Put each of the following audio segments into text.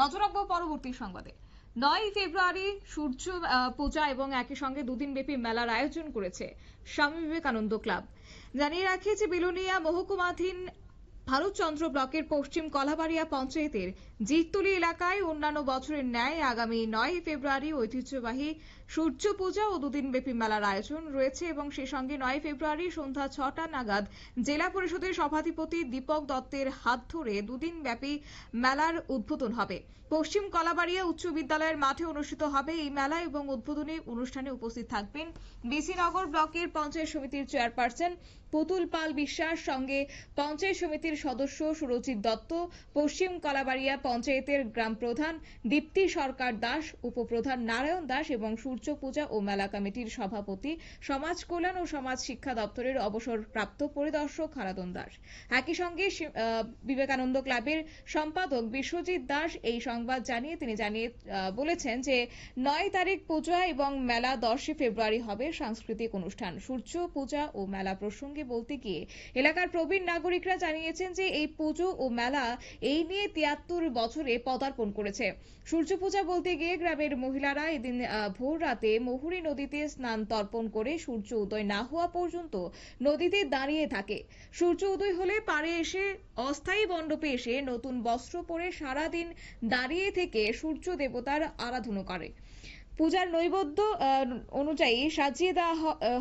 নজর রাখব পরবর্তী সংবাদে। নয় ফেব্রুয়ারি সূর্য পূজা এবং একই সঙ্গে দুদিন ব্যাপী মেলার আয়োজন করেছে স্বামী বিবেকানন্দ ক্লাব। জানিয়ে রাখি যে বিলোনিয়া মহকুমাধীন ভারতচন্দ্র ব্লকের পশ্চিম কলাবাড়িয়া পঞ্চায়েতের জিততলি এলাকায় অন্যান্য বছরের ন্যায় আগামী নয় ফেব্রুয়ারি ঐতিহ্যবাহী সূর্য পূজা ও দুদিন ব্যাপী মেলার আয়োজন রয়েছে এবং সেই সঙ্গে নয় ফেব্রুয়ারি সন্ধ্যা ছটা নাগাদ জেলা পরিষদের সভাধিপতি দীপক দত্তের হাত ধরে দুদিন ব্যাপী মেলার উদ্বোধন হবে। পশ্চিম কলাবাড়িয়া উচ্চ বিদ্যালয়ের মাঠে অনুষ্ঠিত হবে এই মেলা এবং উদ্বোধনী অনুষ্ঠানে উপস্থিত থাকবেন বিসিনগর ব্লকের পঞ্চায়েত সমিতির চেয়ারপারসন পুতুল পাল বিশ্বাস সঙ্গে পঞ্চায়েত সমিতির সদস্য সুরজিৎ দত্ত, পশ্চিম কলাবাড়িয়া পঞ্চায়েতের গ্রাম প্রধান দীপ্তি সরকার দাস, উপপ্রধান নারায়ণ দাস এবং সূর্য পূজা ও মেলা কমিটির সভাপতি, সমাজ কল্যাণ ও সমাজ শিক্ষা দপ্তরের অবসরপ্রাপ্ত পরিদর্শক হারাদন দাস। একই সঙ্গে বিবেকানন্দ ক্লাবের সম্পাদক বিশ্বজিৎ দাস এই সংবাদ জানিয়ে তিনি জানিয়ে বলেছেন যে নয় তারিখ পূজা এবং মেলা দশই ফেব্রুয়ারি হবে সাংস্কৃতিক অনুষ্ঠান। সূর্য পূজা ও মেলা প্রসঙ্গে বলতে গিয়ে এলাকার প্রবীণ নাগরিকরা জানিয়েছেন যে এই পুজো ও মেলা এই নিয়ে তিয়াত্তর বছরে পদার্পণ করেছে। সূর্য পূজা বলতে গিয়ে গ্রামের মহিলারা এদিন ভোর রাতে মহুরী নদীতে স্নান তর্পণ করে সূর্য উদয় না হওয়া পর্যন্ত নদীতে দাঁড়িয়ে থাকে। সূর্য উদয় হলে পাড়ে এসে, অস্থায়ী মণ্ডপে এসে নতুন বস্ত্র পরে সারাদিন দাঁড়িয়ে থেকে সূর্য দেবতার আরাধনা করে। পূজার নৈবেদ্য অনুযায়ী সাজিয়ে দেওয়া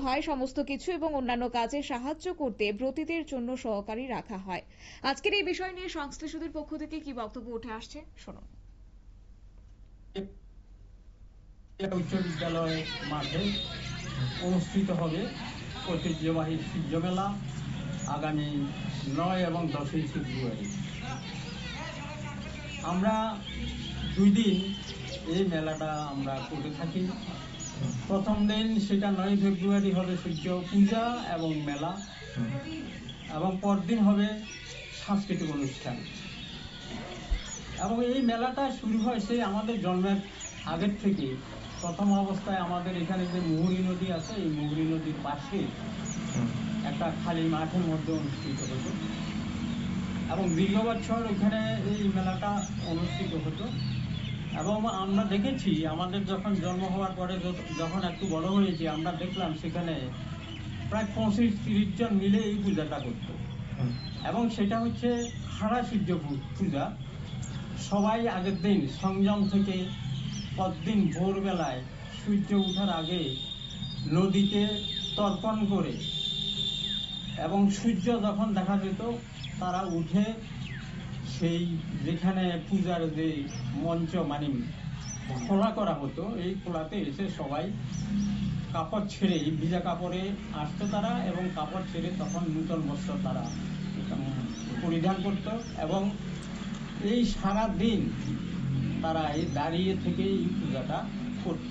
হয় সমস্ত কিছু এবং অন্যান্য কাজে সাহায্য করতে ব্রতীদের জন্য সহকারী রাখা হয়। আজকের এই বিষয় নিয়ে সংশ্লিষ্টদের পক্ষ থেকে কি বক্তব্য উঠে আসছে? শুনুন। উচ্চ বিদ্যালয় মাঠে অনুষ্ঠিত হবে ঐতিহ্যবাহী সূর্য মেলা আগামী নয় এবং দশই ফেব্রুয়ারি। আমরা দুই দিন এই মেলাটা আমরা করে থাকি। প্রথম দিন সেটা নয় ফেব্রুয়ারি হবে সূর্য পূজা এবং মেলা। এবং পরদিন হবে সাংস্কৃতিক অনুষ্ঠান। এবং এই মেলাটা শুরু হয় সেই আমাদের জন্মের আগের থেকে। প্রথম অবস্থায় আমাদের এখানে যে মুহুরী নদী আছে, এই মুহুরী নদীর পাশে একটা খালি মাঠের মধ্যে অনুষ্ঠিত হতো। এবং দীর্ঘ বছর ওখানে এই মেলাটা অনুষ্ঠিত হতো। এবং আমরা দেখেছি, আমাদের যখন জন্ম হওয়ার পরে যখন একটু বড় হয়েছি, আমরা দেখলাম সেখানে প্রায় পঁচিশ তিরিশ জন মিলে এই পূজাটা করতো। এবং সেটা হচ্ছে হারা সূর্য পূজা। সবাই আগের দিন সংযম থেকে পরদিন ভোরবেলায় সূর্য ওঠার আগে নদীতে তর্পণ করে, এবং সূর্য যখন দেখা যেত, তারা উঠে সেই যেখানে পূজার যে মঞ্চ মানে খোলা করা হতো, এই খোলাতে এসে সবাই কাপড় ছেড়ে, ভিজা কাপড়ে আসতো তারা এবং কাপড় ছেড়ে তখন নূতন বস্ত্র তারা পরিধান করতো এবং এই সারা দিন তারা এই দাঁড়িয়ে থেকে এই পূজাটা করত।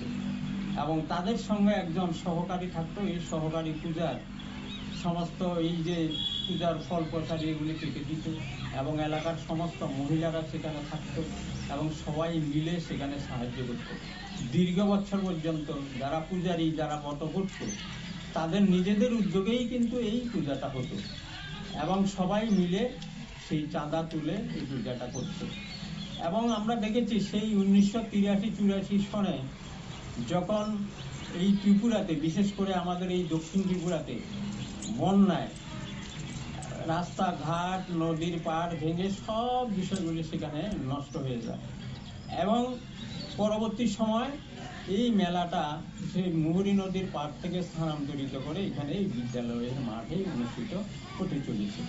এবং তাদের সঙ্গে একজন সহকারী থাকতো, এই সহকারী পূজার সমস্ত এই যে পূজার ফল প্রসাদ এগুলি কেটে দিত এবং এলাকার সমস্ত মহিলারা সেখানে থাকতো এবং সবাই মিলে সেখানে সাহায্য করত। দীর্ঘ বছর পর্যন্ত যারা পূজারী, যারা ব্রত করত, তাদের নিজেদের উদ্যোগেই কিন্তু এই পূজাটা হতো এবং সবাই মিলে সেই চাঁদা তুলে এই পূজাটা করত। এবং আমরা দেখেছি সেই উনিশশো তিরাশি চুরাশি সনে যখন এই ত্রিপুরাতে, বিশেষ করে আমাদের এই দক্ষিণ ত্রিপুরাতে বন্যায় রাস্তাঘাট, নদীর পাড় ভেঙে সব বিষয়গুলি সেখানে নষ্ট হয়ে যায়। এবং পরবর্তী সময় এই মেলাটা সেই মুহুরী নদীর পাড় থেকে স্থানান্তরিত করে এখানে এই বিদ্যালয়ের মাঠে অনুষ্ঠিত হতে চলেছে।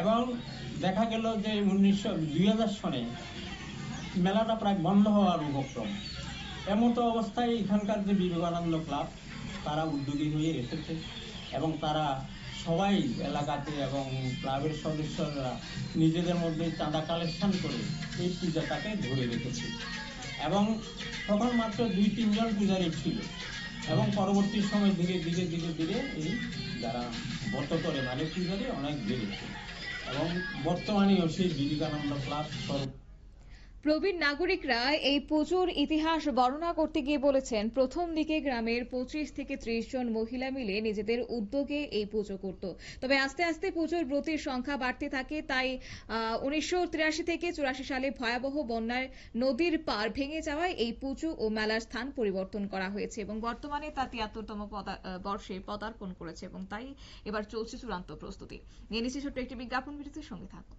এবং দেখা গেল যে উনিশশো দুই সনে মেলাটা প্রায় বন্ধ হওয়ার উপক্রম। এমতো অবস্থায় এখানকার যে বিবেকানন্দ ক্লাব, তারা উদ্যোগী হয়ে এসেছে এবং তারা সবাই এলাকাতে এবং ক্লাবের সদস্যরা নিজেদের মধ্যে চাঁদা কালেকশন করে এই পূজাটাকে ধরে রেখেছে। এবং তখন মাত্র দুই, তিনজন পূজারী ছিল। এবং পরবর্তী সময় ধীরে ধীরে ধীরে ধীরে এই যারা ব্রত করে মানে পূজারী অনেক বেড়েছে। এবং বর্তমানেও সেই বিবেকানন্দ ক্লাব প্রবীণ নাগরিকরা এই পুজোর ইতিহাস বর্ণনা করতে গিয়ে বলেছেন, প্রথম দিকে গ্রামের পঁচিশ থেকে ত্রিশ জন মহিলা মিলে নিজেদের উদ্যোগে এই পুজো করত। তবে আস্তে আস্তে পুজোর ব্রতির সংখ্যা বাড়তে থাকে, তাই উনিশশো তিরাশি থেকে চুরাশি সালে ভয়াবহ বন্যায় নদীর পার ভেঙে যাওয়ায় এই পুজো ও মেলার স্থান পরিবর্তন করা হয়েছে এবং বর্তমানে তা তিয়াত্তরতম বর্ষে পদার্পণ করেছে এবং তাই এবার চলছে চূড়ান্ত প্রস্তুতি। নিয়ে নিচ্ছে ছোট্ট একটি বিজ্ঞাপন, বিরতির সঙ্গে থাকুন।